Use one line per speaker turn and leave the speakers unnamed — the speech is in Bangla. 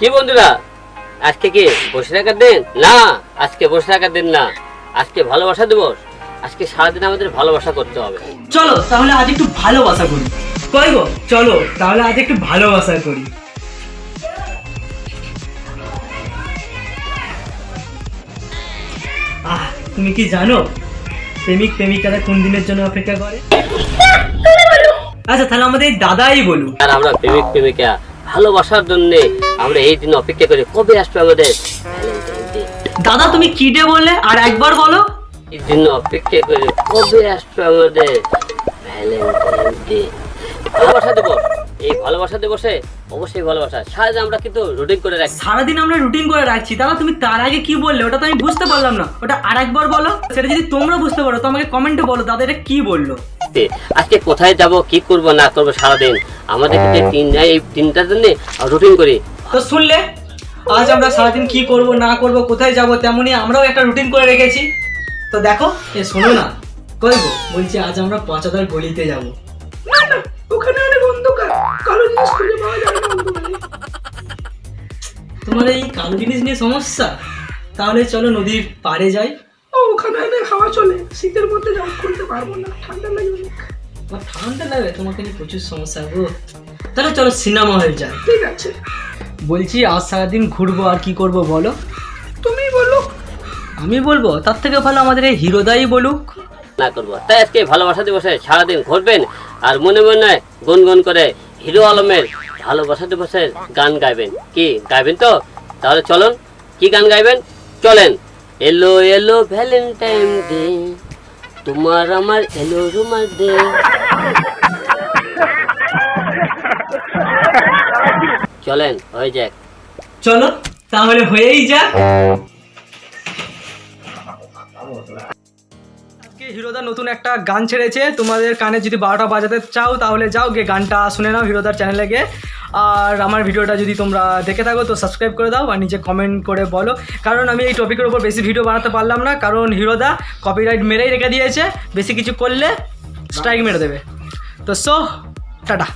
কি বন্ধুরা? আজকে কি বসে থাকার দিন? না আজকে বসে থাকার দিন না। আজকে ভালোবাসা দিবস। আজকে সারাদিন আমাদের ভালোবাসা করতে হবে।
চলো তাহলে আজ একটু ভালোবাসা করি। কই গো? চলো তাহলে আজ একটু ভালোবাসা করি। আহ তুমি কি জানো? প্রেমিক প্রেমিকারা কোন দিনের জন্য অপেক্ষা করে? আচ্ছা তাহলে আমাদের দাদাই বলুন
আর আমরা প্রেমিক প্রেমিকা ভালোবাসার জন্য আমরা এই দিন অপেক্ষা করি। কবে আসবে আমাদের?
দাদা তুমি কি ডে বললে? আর একবার বলো।
এই দিন অপেক্ষা করি কবে আসবে আমাদের? ভ্যালেন্টাইন ডে ভালোবাসা দিবস। এই ভালোবাসা দিবসে অবশ্যই ভালোবাসা। সারাদিন আমরা কিন্তু রুটিন করে রাখি।
সারাদিন আমরা রুটিন করে রাখছি। দাদা তুমি তার আগে কি বললে? ওটা তো আমি বুঝতে পারলাম না। ওটা আর একবার বলো। সেটা যদি তোমরা বুঝতে পারো তো আমাকে কমেন্টে বলো। দাদা এটা কি বলল?
আজকে কোথায় যাব কি করব না করব সারাদিন? আমাদের কিন্তু এই তিন এই তিনটার জন্য রুটিন করি।
তো শুনলে আজ আমরা সারাদিন কি করব না করব কোথায় যাব তেমনই আমরাও একটা রুটিন করে রেখেছি। তো দেখো এ শোনো না কই গো বলছি আজ আমরা পচাদার গলিতে যাব।
না না ওখানে অনেক অন্ধকার। কালো জিনিস খুঁজে পাওয়া যায় না
তোমার এই কালো জিনিস নিয়ে সমস্যা? তাহলে চলো নদীর পাড়ে যাই।
ও ওখানে অনেক হাওয়া চলে। শীতের মধ্যে জামা খুলতে পারব না ঠান্ডা লাগে অনেক
আমার ঠান্ডা লাগে তোমাকে নিয়ে প্রচুর সমস্যা গো। তাহলে চলো সিনেমা হল যাই
ঠিক আছে।
বলছি আজ সারাদিন ঘুরবো আর কি করব বলো?
তুমি বলো।
আমি বলব তার থেকে ভালো আমাদের এই হিরোদাই বলুক।
না করব। তাই আজকে ভালোবাসা দিবসে সারাদিন ঘুরবেন আর মনে মনে গুনগুন করে হিরো আলমের ভালোবাসা দিবসের গান গাইবেন। কি গাইবেন তো? তাহলে চলুন কি গান গাইবেন? চলেন। এলো এলো ভ্যালেন্টাইন ডে। তোমার আমার এলো রুমার ডে চলেন, হয়ে যাক।
চলো, তাহলে হয়েই যা আজকে হিরোদা নতুন একটা গান ছেড়েছে। তোমাদের কানে যদি বারোটা বাজাতে চাও, তাহলে যাও গিয়ে গানটা শুনে নাও হিরোদার চ্যানেলে গিয়ে। আর আমার ভিডিওটা যদি তোমরা দেখে থাকো, তো সাবস্ক্রাইব করে দাও আর নিচে কমেন্ট করে বলো। কারণ আমি এই টপিকের ওপর বেশি ভিডিও বানাতে পারলাম না, কারণ হিরোদা কপিরাইট মেরেই রেখে দিয়েছে। বেশি কিছু করলে স্ট্রাইক মেরে দেবে। তো সো টাটা।